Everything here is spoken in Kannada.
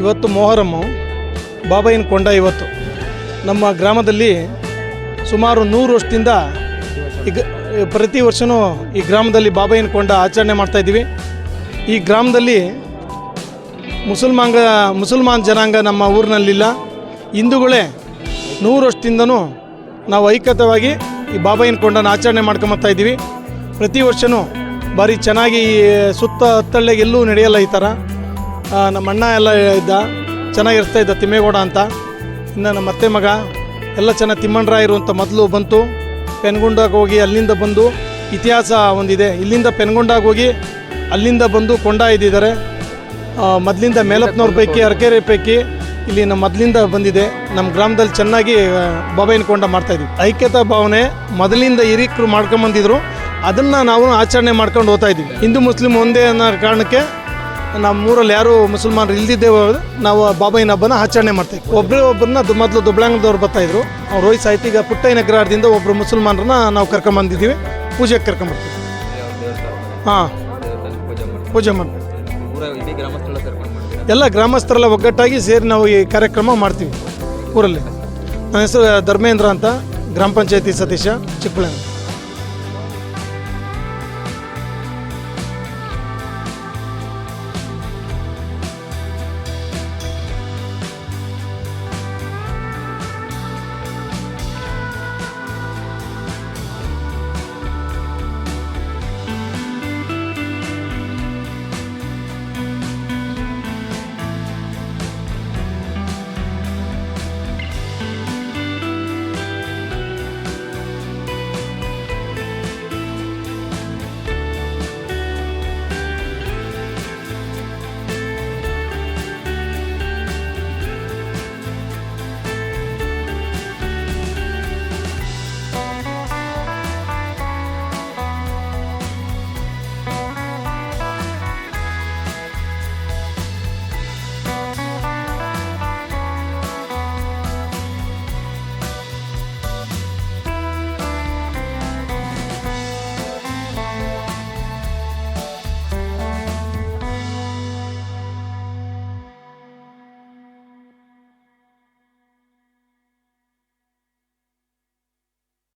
ಇವತ್ತು ಮೊಹರಮ್ಮು ಬಾಬಾಯಿನ ಕೊಂಡ ಇವತ್ತು. ನಮ್ಮ ಗ್ರಾಮದಲ್ಲಿ ಸುಮಾರು ನೂರು ವರ್ಷದಿಂದ ಈಗ ಪ್ರತಿ ವರ್ಷವೂ ಈ ಗ್ರಾಮದಲ್ಲಿ ಬಾಬಾಯಿನ ಕೊಂಡ ಆಚರಣೆ ಮಾಡ್ತಾಯಿದ್ದೀವಿ ಈ ಗ್ರಾಮದಲ್ಲಿ ಮುಸಲ್ಮಾನ ಮುಸಲ್ಮಾನ್ ಜನಾಂಗ ನಮ್ಮ ಊರಿನಲ್ಲಿಲ್ಲ. ಹಿಂದೂಗಳೇ ನೂರು ವರ್ಷದಿಂದನೂ ನಾವು ಐಕ್ಯತವಾಗಿ ಈ ಬಾಬಾಯಿನ ಕೊಂಡನ ಆಚರಣೆ ಮಾಡ್ಕೊಂಬತ್ತಾ ಇದ್ದೀವಿ. ಪ್ರತಿ ವರ್ಷವೂ ಭಾರಿ ಚೆನ್ನಾಗಿ ಸುತ್ತ ಹತ್ತಳ್ಳಿಗೆ ಎಲ್ಲೂ ನಡೆಯಲ್ಲ ಈ ಥರ. ನಮ್ಮ ಅಣ್ಣ ಎಲ್ಲ ಇದ್ದ, ಚೆನ್ನಾಗಿರ್ತಾ ಇದ್ದ ತಿಮ್ಮೇಗೌಡ ಅಂತ. ಇನ್ನು ನಮ್ಮ ಅತ್ತೆ ಮಗ, ಎಲ್ಲ ಚೆನ್ನಾಗಿ ತಿಮ್ಮಣ್ಣರಾಯರು ಅಂತ ಮೊದಲು ಬಂತು. ಪೆನ್ಗುಂಡಾಗ ಹೋಗಿ ಅಲ್ಲಿಂದ ಬಂದು, ಇತಿಹಾಸ ಒಂದಿದೆ. ಇಲ್ಲಿಂದ ಪೆನ್ಗುಂಡಾಗ ಹೋಗಿ ಅಲ್ಲಿಂದ ಬಂದು ಕೊಂಡ ಇದ್ದಿದ್ದಾರೆ. ಮೊದಲಿಂದ ಮೇಲಪ್ಪನವ್ರ ಪೈಕಿ, ಅರಕೆರೆ ಪೈಕಿ ಇಲ್ಲಿ ನಮ್ಮ ಮೊದಲಿಂದ ಬಂದಿದೆ. ನಮ್ಮ ಗ್ರಾಮದಲ್ಲಿ ಚೆನ್ನಾಗಿ ಬಾಬಾಯಿನ ಕೊಂಡ ಮಾಡ್ತಾಯಿದ್ವಿ ಐಕ್ಯತಾ ಭಾವನೆ ಮೊದಲಿಂದ ಹಿರಿಕರು ಮಾಡ್ಕೊಂಬಂದಿದ್ರು. ಅದನ್ನು ನಾವು ಆಚರಣೆ ಮಾಡ್ಕೊಂಡು ಹೋಗ್ತಾ ಇದ್ವಿ. ಹಿಂದೂ, ಮುಸ್ಲಿಂ ಒಂದೇ ಅನ್ನೋ ಕಾರಣಕ್ಕೆ ನಮ್ಮ ಊರಲ್ಲಿ ಯಾರು ಮುಸಲ್ಮಾನರು ಇಲ್ದಿದ್ದೇವೆ ನಾವು ಬಾಬಾಯಿನ ಹಬ್ಬನ ಆಚರಣೆ ಮಾಡ್ತೀವಿ. ಒಬ್ಬರೇ ಒಬ್ಬರನ್ನ ಮೊದಲು ದುಬ್ಳಾಂಗದವ್ರು ಬರ್ತಾಯಿದ್ರು ಅವ್ರು ರೋಹಿತ್ ಈಗ ಪುಟ್ಟಯ್ಯನ ಗ್ರಹದಿಂದ ಒಬ್ಬರು ಮುಸಲ್ಮಾನರನ್ನ ನಾವು ಕರ್ಕೊಂಬಂದಿದ್ದೀವಿ. ಪೂಜೆಗೆ ಕರ್ಕೊಂಬರ್ತೀವಿ. ಹಾಂ. ಪೂಜೆ ಮಾಡ್ತೀವಿ ಎಲ್ಲ ಗ್ರಾಮಸ್ಥರೆಲ್ಲ ಒಗ್ಗಟ್ಟಾಗಿ ಸೇರಿ ನಾವು ಈ ಕಾರ್ಯಕ್ರಮ ಮಾಡ್ತೀವಿ ಊರಲ್ಲಿ. ನನ್ನ ಹೆಸರು ಧರ್ಮೇಂದ್ರ ಅಂತ, ಗ್ರಾಮ ಪಂಚಾಯತಿ ಸದಸ್ಯ ಚಿಕ್ಕಬಳ್ಳಾಪುರ.